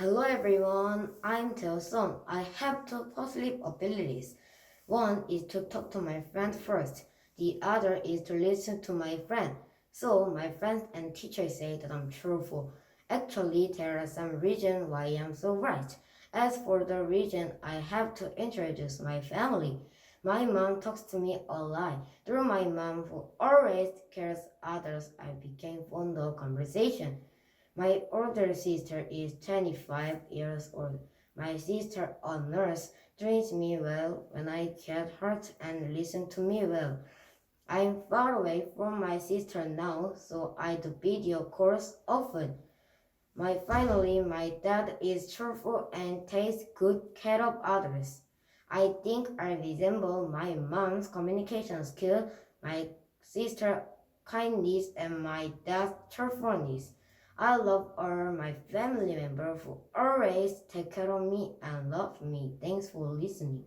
Hello everyone, I'm Teo Song. I have two positive abilities. One is to talk to my friend first. The other is to listen to my friend. So my friends and teachers say that I'm truthful. Actually, there are some reasons why I'm so right. As for the reason, I have to introduce my family. My mom talks to me a lot. Through my mom, who always cares others, I became fond of conversation. My older sister is 25 years old. My sister, a nurse, treats me well when I get hurt and listens to me well. I'm far away from my sister now, so I do video calls often. My finally, my dad is cheerful and takes good care of others. I think I resemble my mom's communication skill, my sister kindness, and my dad's truthfulness. I love all my family members who always take care of me and love me. Thanks for listening.